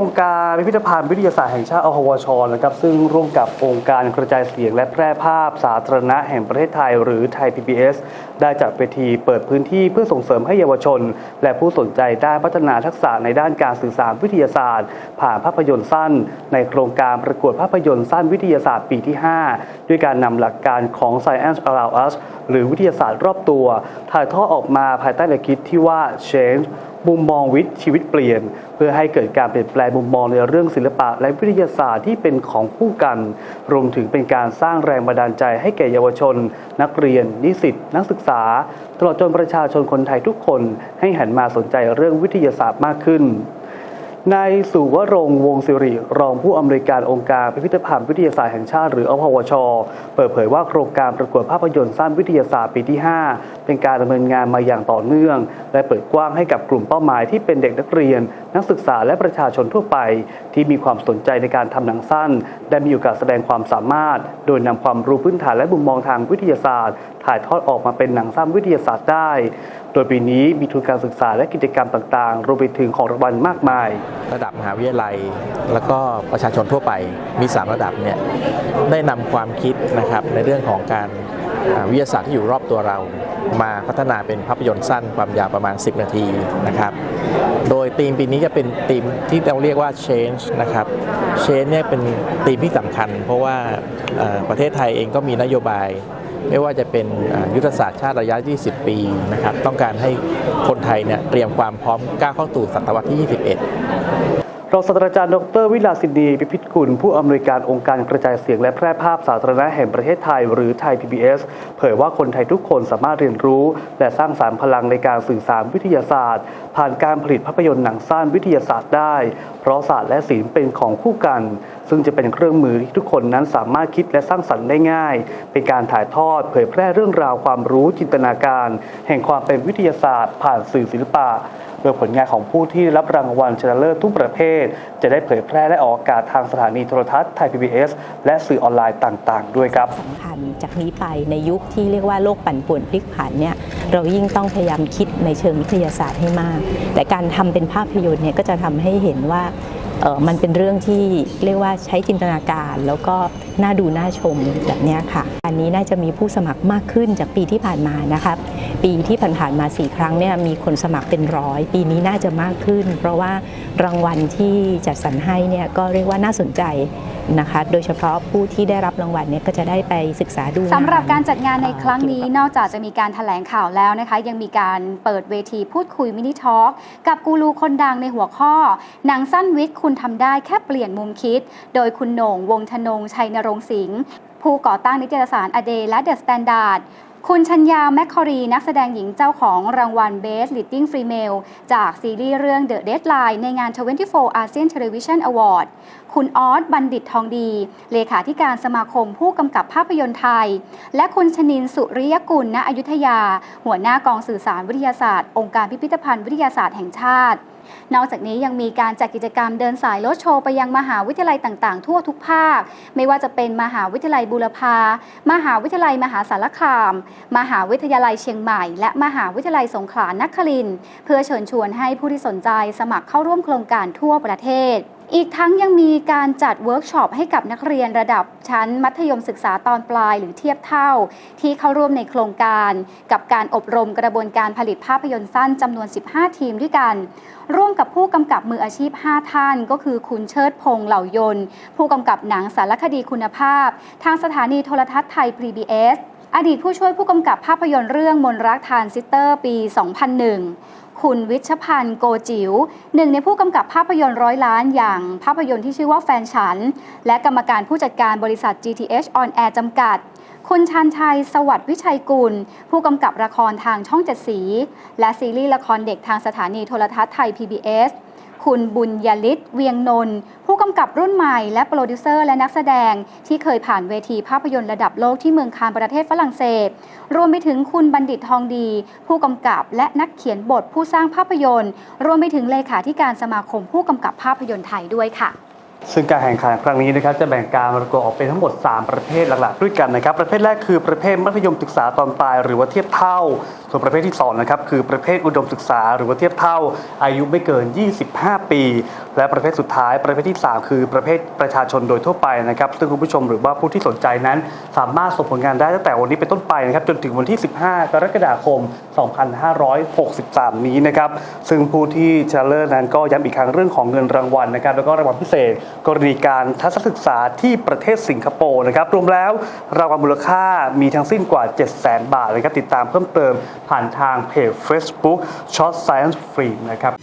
รงค์การพิพิธภัณฑ์วิทยาศาสตร์แห่งชาติอพวชนะครับซึ่งร่วมกับองค์การกระจายเสียงและแพร่ภาพสาธารณะแห่งประเทศไทย หรือไทย PBS ได้จัดเวทีเปิดพื้นที่เพื่อส่งเสริมให้เยาวชน และผู้สนใจได้พัฒนาทักษะในด้านการสื่อสารวิทยาศาสตร์ ผ่านภาพยนตร์สั้น ในโครงการประกวดภาพยนตร์สั้นวิทยาศาสตร์ปีที่ 5 ด้วยการนำหลักการของ Science Around Us หรือวิทยาศาสตร์รอบตัว ถ่ายทอดออกมาภายใต้แนวคิดที่ว่า Change มุมมองวิทย์ชีวิตเปลี่ยน เพื่อให้เกิดการเปลี่ยนแปลงมุมมองในเรื่องศิลปะและวิทยาศาสตร์ที่เป็นของคู่กัน รวมถึงเป็นการสร้างแรงบันดาลใจให้แก่เยาวชน นักเรียน นิสิตนักศึกษา ตลอดจนประชาชนคนไทยทุกคนให้หันมาสนใจเรื่องวิทยาศาสตร์มากขึ้น นายสุวรงวงศิริ รองผู้อำนวยการองค์การพิพิธภัณฑ์วิทยาศาสตร์แห่งชาติหรืออพวช เปิดเผยว่าโครงการประกวดภาพยนตร์สั้นวิทยาศาสตร์ปีที่ 5 เป็นการดำเนินงานมาอย่างต่อเนื่อง และเปิดกว้างให้กับกลุ่มเป้าหมายที่เป็นเด็กนักเรียน นักศึกษาและประชาชนทั่วไป ที่มีความสนใจในการทำหนังสั้น ได้มีโอกาสแสดงความสามารถ โดยนำความรู้พื้นฐานและมุมมองทางวิทยาศาสตร์ ถ่ายทอดออกมาเป็นหนังสั้นวิทยาศาสตร์ได้ โดยปีนี้มีทุนการศึกษาและกิจกรรมต่างๆ รวมไปถึงของรางวัลมากมายระดับมหาวิทยาลัย แล้วก็ประชาชนทั่วไปมี 3 ระดับเนี่ยได้นำความคิดนะครับในเรื่องของการวิทยาศาสตร์ที่อยู่รอบตัวเรา มาพัฒนาเป็นภาพยนตร์สั้นความยาวประมาณ 10 นาทีนะครับ โดยธีมปีนี้จะเป็นธีมที่เราเรียกว่า change นะครับ change เนี่ยเป็นธีมที่สำคัญ เพราะว่าประเทศไทยเองก็มีนโยบาย ไม่ว่าจะเป็นยุทธศาสตร์ชาติระยะ 20 ปีนะครับต้องการให้คนไทยเนี่ยเตรียมความพร้อมก้าวเข้าสู่ศตวรรษที่ 21 รองศาสตราจารย์ดรวิลาสินีพิพิธกุล ผู้อำนวยการองค์การกระจายเสียงและแพร่ภาพสาธารณะแห่งประเทศไทย หรือไทย PBS เผยว่าคนไทยทุกคนสามารถเรียนรู้ และสร้างสารพลังในการสื่อสารวิทยาศาสตร์ ผ่านการผลิตภาพยนตร์หนังสั้นวิทยาศาสตร์ได้เพราะศาสตร์และศิลป์เป็นของคู่กัน ซึ่งจะเป็นเครื่องมือที่ทุกคนนั้นสามารถคิดและสร้างสรรค์ได้ง่าย เป็นการถ่ายทอด เผยแพร่เรื่องราวความรู้จินตนาการ แห่งความเป็นวิทยาศาสตร์ ผ่านสื่อศิลปะโดยผลงานของผู้ที่รับรางวัลชนะเลิศทุกประเภท จะได้เผยแพร่และออกอากาศทางสถานีโทรทัศน์ไทย PBS และสื่อออนไลน์ต่าง ๆ ด้วยครับสำคัญจากนี้ไปในยุคที่เรียกว่าโลกปั่นป่วนพลิกผันเนี่ยเรายิ่งต้องพยายามคิดในเชิงวิทยาศาสตร์ให้มาก แต่การทำเป็นภาพยนตร์เนี่ยก็จะทำให้เห็นว่า มันเป็นเรื่องที่เรียกว่าใช้จินตนาการแล้วก็น่าดูน่าชมแบบนี้ค่ะ อันนี้น่าจะมีผู้สมัครมากขึ้นจากปีที่ผ่านมานะครับ ปีที่ผ่านๆมาสี่ครั้งเนี่ยมีคนสมัครเป็นร้อยปีนี้น่าจะมากขึ้น เพราะว่ารางวัลที่จัดสรรให้เนี่ยก็เรียกว่าน่าสนใจนะคะโดยเฉพาะผู้ที่ได้รับรางวัลเนี่ยก็จะได้ไปศึกษาดูสำหรับการจัดงานในครั้งนี้นอกจากจะมีการถแถลงข่าวแล้วนะคะ ยังมีการเปิดเวทีพูดคุยมินิทอล์กกับกูรูคนดังในหัวข้อหนังสั้นวิทย์คุณทำได้แค่เปลี่ยนมุมคิด โดยคุณโหน่งวงธนงชัยนรงสิงห์ผู้ก่อตั้งนิตยสารอเดและเดอะสแตนดาร์ด คุณชัญญาแมคคอรี นักแสดงหญิงเจ้าของรางวัล Best Leading Female จากซีรีส์เรื่อง The Deadline ในงาน 24 ASEAN Television Award คุณออสบัณฑิตทองดี เลขาธิการสมาคมผู้กำกับภาพยนตร์ไทย และคุณชนินสุริยกุล ณ อยุธยา หัวหน้ากองสื่อสารวิทยาศาสตร์ องค์การพิพิธภัณฑ์วิทยาศาสตร์แห่งชาตินอกจากนี้ยังมีการจัดกิจกรรมเดินสายรถโชว์ไปยังมหาวิทยาลัยต่างๆ ทั่วทุกภาค ไม่ว่าจะเป็นมหาวิทยาลัยบูรพา มหาวิทยาลัยมหาสารคาม มหาวิทยาลัยเชียงใหม่ และมหาวิทยาลัยสงขลานครินเพื่อเชิญชวนให้ผู้ที่สนใจสมัครเข้าร่วมโครงการทั่วประเทศ อีกทั้งยังมีการจัดเวิร์กช็อปให้กับนักเรียนระดับชั้นมัธยมศึกษาตอนปลายหรือเทียบเท่า ที่เข้าร่วมในโครงการ กับการอบรมกระบวนการผลิตภาพยนตร์สั้นจำนวน 15 ทีมด้วยกัน ร่วมกับผู้กำกับมืออาชีพ 5 ท่าน ก็คือคุณเชิดพงษ์เหล่ายน ผู้กำกับหนังสารคดีคุณภาพ ทางสถานีโทรทัศน์ไทย PBS อดีตผู้ช่วยผู้กำกับภาพยนตร์เรื่องมนรักทานซิสเตอร์ปี 2001 คุณวิชพันธ์โกจิว๋วหนึ่งในผู้กำกับภาพยนตร์ร้อยล้านอย่างภาพยนตร์ที่ชื่อว่าแฟนฉัน และกรรมการผู้จัดการบริษัท GTH On Air จำกัด คุณชันชัย สวัสดิ์วิชัยกุล ผู้กำกับละครทางช่องเจ็ดสี และซีรีส์ละครเด็กทางสถานีโทรทัศน์ไทย PBS คุณบุญยลิศเวียงนนท์ กำกับรุ่นใหม่และโปรดิวเซอร์และนักแสดงที่เคยผ่านเวทีภาพยนตร์ระดับโลกที่เมืองคานประเทศฝรั่งเศส รวมไปถึงคุณบัณฑิตทองดี ผู้กำกับและนักเขียนบทผู้สร้างภาพยนตร์ รวมไปถึงเลขาธิการสมาคมผู้กำกับภาพยนตร์ไทยด้วยค่ะ ซึ่งการแข่งขันครั้งนี้นะครับจะแบ่งการประกวดออกเป็นทั้งหมด 3 ประเภทหลักๆ ด้วยกันนะครับ ประเภทแรกคือประเภทมัธยมศึกษาตอนปลายหรือว่าเทียบเท่า ส่วนประเภทที่2นะครับคือประเภทอุดมศึกษา หรือว่าเทียบเท่า อายุไม่เกิน 25 ปี และประเภทสุดท้ายประเภทที่ 3 คือประเภทประชาชนโดยทั่วไปนะครับซึ่งคุณผู้ชมหรือว่าผู้ที่สนใจนั้น สามารถส่งผลงานได้ตั้งแต่วันนี้เป็นต้นไปนะครับจนถึงวันที่ 15 กรกฎาคม 2563 นี้นะครับซึ่งผู้ที่ชนะเลิศนั้นก็ย้ำอีกครั้งเรื่องของเงินรางวัลนะครับแล้วก็รางวัลพิเศษกรณีการทัศนศึกษาที่ประเทศสิงคโปร์นะครับรวมแล้วรางวัลมูลค่ามีทั้งสิ้นกว่า 700,000 บาทนะครับติดตามเพิ่มเติมผ่านทางเพจ Facebook Short Science Free นะครับ